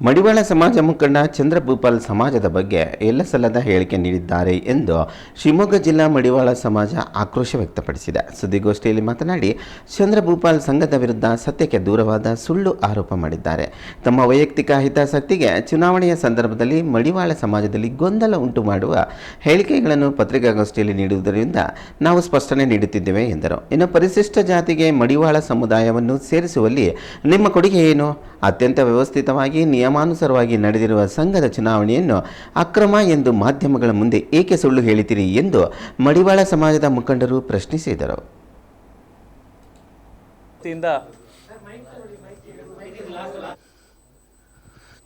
ಮಡಿವಾಳ ಸಮಾಜ ಮುಖಂಡ ಚಂದ್ರಭೂಪಾಲ್ ಸಮಾಜದ ಬಗ್ಗೆ ಎಲ್ಲ ಸಲ್ಲದ ಹೇಳಿಕೆ ನೀಡಿದ್ದಾರೆ ಎಂದು ಶಿವಮೊಗ್ಗ ಜಿಲ್ಲಾ ಮಡಿವಾಳ ಸಮಾಜ ಆಕ್ರೋಶ ವ್ಯಕ್ತಪಡಿಸಿದೆ. ಸುದ್ದಿಗೋಷ್ಠಿಯಲ್ಲಿ ಮಾತನಾಡಿ, ಚಂದ್ರಭೂಪಾಲ್ ಸಂಘದ ವಿರುದ್ಧ ಸತ್ಯಕ್ಕೆ ದೂರವಾದ ಸುಳ್ಳು ಆರೋಪ ಮಾಡಿದ್ದಾರೆ. ತಮ್ಮ ವೈಯಕ್ತಿಕ ಹಿತಾಸಕ್ತಿಗೆ ಚುನಾವಣೆಯ ಸಂದರ್ಭದಲ್ಲಿ ಮಡಿವಾಳ ಸಮಾಜದಲ್ಲಿ ಗೊಂದಲ ಉಂಟು ಮಾಡುವ ಹೇಳಿಕೆಗಳನ್ನು ಪತ್ರಿಕಾಗೋಷ್ಠಿಯಲ್ಲಿ ನೀಡುವುದರಿಂದ ನಾವು ಸ್ಪಷ್ಟನೆ ನೀಡುತ್ತಿದ್ದೇವೆ ಎಂದರು. ಇನ್ನು ಪರಿಶಿಷ್ಟ ಜಾತಿಗೆ ಮಡಿವಾಳ ಸಮುದಾಯವನ್ನು ಸೇರಿಸುವಲ್ಲಿ ನಿಮ್ಮ ಕೊಡುಗೆ ಏನು? ಅತ್ಯಂತ ವ್ಯವಸ್ಥಿತವಾಗಿ ನಿಯಮಾನುಸಾರವಾಗಿ ನಡೆದಿರುವ ಸಂಘದ ಚುನಾವಣೆಯನ್ನು ಅಕ್ರಮ ಎಂದು ಮಾಧ್ಯಮಗಳ ಮುಂದೆ ಏಕೆ ಸುಳ್ಳು ಹೇಳಿತೀರಿ ಎಂದು ಮಡಿವಾಳ ಸಮಾಜದ ಮುಖಂಡರು ಪ್ರಶ್ನಿಸಿದರು.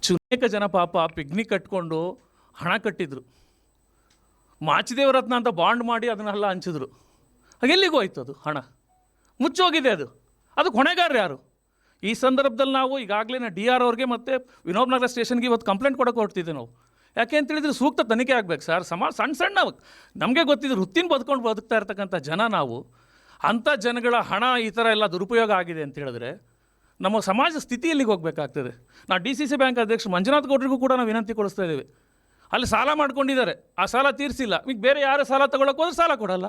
ಚುನೇಕ ಜನ ಪಾಪ ಪಿಕ್ನಿಕ್ ಕಟ್ಕೊಂಡು ಹಣ ಕಟ್ಟಿದ್ರು. ಮಾಚಿದೇವರತ್ನ ಅಂತ ಬಾಂಡ್ ಮಾಡಿ ಅದನ್ನೆಲ್ಲ ಹಂಚಿದ್ರು. ಎಲ್ಲಿಗೆ ಹೋಯ್ತು ಅದು ಹಣ? ಮುಚ್ಚೋಗಿದೆ ಅದು. ಅದು ಹೊಣೆಗಾರರು ಯಾರು? ಈ ಸಂದರ್ಭದಲ್ಲಿ ನಾವು ಈಗಾಗಲೇ ಡಿ ಆರ್ ಅವ್ರಿಗೆ ಮತ್ತು ವಿನೋಬ್ ನಗರ ಸ್ಟೇಷನ್ಗೆ ಇವತ್ತು ಕಂಪ್ಲೇಂಟ್ ಕೊಡೋಕೆ ಹೊರಟಿದ್ದೆ ನಾವು. ಯಾಕೆ ಅಂತ ಹೇಳಿದ್ರೆ ಸೂಕ್ತ ತನಿಖೆ ಆಗಬೇಕು ಸರ್. ಸಮ ಸಣ್ಣ ಸಣ್ಣ ನಮಗೆ ಗೊತ್ತಿದ್ದು ವೃತ್ತಿನ ಬದುಕೊಂಡು ಬದುಕ್ತಾ ಇರ್ತಕ್ಕಂಥ ಜನ ನಾವು, ಅಂಥ ಜನಗಳ ಹಣ ಈ ಥರ ಎಲ್ಲ ದುರುಪಯೋಗ ಆಗಿದೆ ಅಂತ ಹೇಳಿದ್ರೆ ನಮ್ಮ ಸಮಾಜ ಸ್ಥಿತಿ ಎಲ್ಲಿಗೆ ಹೋಗಬೇಕಾಗ್ತದೆ. ನಾವು ಡಿ ಸಿ ಸಿ ಬ್ಯಾಂಕ್ ಅಧ್ಯಕ್ಷ ಮಂಜುನಾಥ್ ಗೌಡ್ರಿಗೂ ಕೂಡ ನಾವು ವಿನಂತಿ ಕೊಡಿಸ್ತಾ ಇದ್ದೀವಿ. ಅಲ್ಲಿ ಸಾಲ ಮಾಡ್ಕೊಂಡಿದ್ದಾರೆ. ಆ ಸಾಲ ತೀರಿಸಿಲ್ಲ. ಈಗ ಬೇರೆ ಯಾರು ಸಾಲ ತಗೊಳಕ್ಕೆ ಹೋದ್ರೆ ಸಾಲ ಕೊಡಲ್ಲ.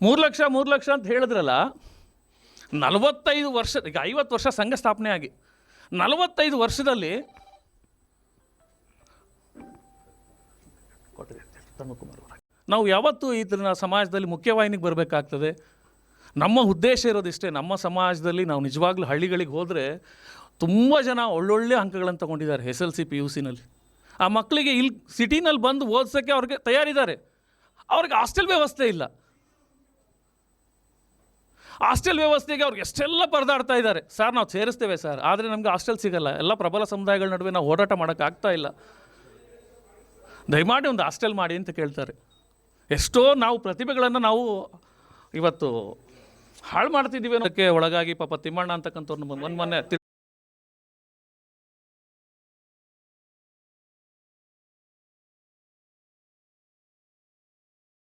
ಮೂರು ಲಕ್ಷ ಮೂರು ಲಕ್ಷ ಅಂತ ಹೇಳಿದ್ರಲ್ಲ ನಲವತ್ತೈದು ವರ್ಷ, ಈಗ ಐವತ್ತು ವರ್ಷ ಸಂಘ ಸ್ಥಾಪನೆ ಆಗಿ. ನಲವತ್ತೈದು ವರ್ಷದಲ್ಲಿ ನಾವು ಯಾವತ್ತೂ ಇದನ್ನ ಸಮಾಜದಲ್ಲಿ ಮುಖ್ಯವಾಹಿನಿಗೆ ಬರಬೇಕಾಗ್ತದೆ. ನಮ್ಮ ಉದ್ದೇಶ ಇರೋದಿಷ್ಟೇ ನಮ್ಮ ಸಮಾಜದಲ್ಲಿ ನಾವು ನಿಜವಾಗ್ಲೂ ಹಳ್ಳಿಗಳಿಗೆ ಹೋದರೆ ತುಂಬ ಜನ ಒಳ್ಳೊಳ್ಳೆ ಅಂಕಗಳನ್ನು ತಗೊಂಡಿದ್ದಾರೆ S L C, P U ಸಿನಲ್ಲಿ ಆ ಮಕ್ಕಳಿಗೆ ಇಲ್ಲಿ ಸಿಟಿನಲ್ಲಿ ಬಂದು ಓದಿಸೋಕ್ಕೆ ಅವ್ರಿಗೆ ತಯಾರಿದ್ದಾರೆ. ಅವ್ರಿಗೆ ಹಾಸ್ಟೆಲ್ ವ್ಯವಸ್ಥೆ ಇಲ್ಲ. ಹಾಸ್ಟೆಲ್ ವ್ಯವಸ್ಥೆಗೆ ಅವ್ರಿಗೆ ಎಷ್ಟೆಲ್ಲ ಪರದಾಡ್ತಾ ಇದ್ದಾರೆ. ಸರ್, ನಾವು ಸೇರಿಸ್ತೇವೆ ಸರ್, ಆದರೆ ನಮಗೆ ಹಾಸ್ಟೆಲ್ ಸಿಗಲ್ಲ. ಎಲ್ಲ ಪ್ರಬಲ ಸಮುದಾಯಗಳ ನಡುವೆ ನಾವು ಓಡಾಟ ಮಾಡೋಕ್ಕಾಗ್ತಾ ಇಲ್ಲ. ದಯಮಾಡಿ ಒಂದು ಹಾಸ್ಟೆಲ್ ಮಾಡಿ ಅಂತ ಕೇಳ್ತಾರೆ. ಎಷ್ಟೋ ನಾವು ಪ್ರತಿಭೆಗಳನ್ನು ನಾವು ಇವತ್ತು ಹಾಳು ಮಾಡ್ತಿದ್ದೀವಿ ಅನ್ನೋಕ್ಕೆ ಒಳಗಾಗಿ ಪಾಪ ತಿಮ್ಮಣ್ಣ ಅಂತಕ್ಕಂಥವ್ರನ್ನ ಒಂದು ಮೊನ್ನೆ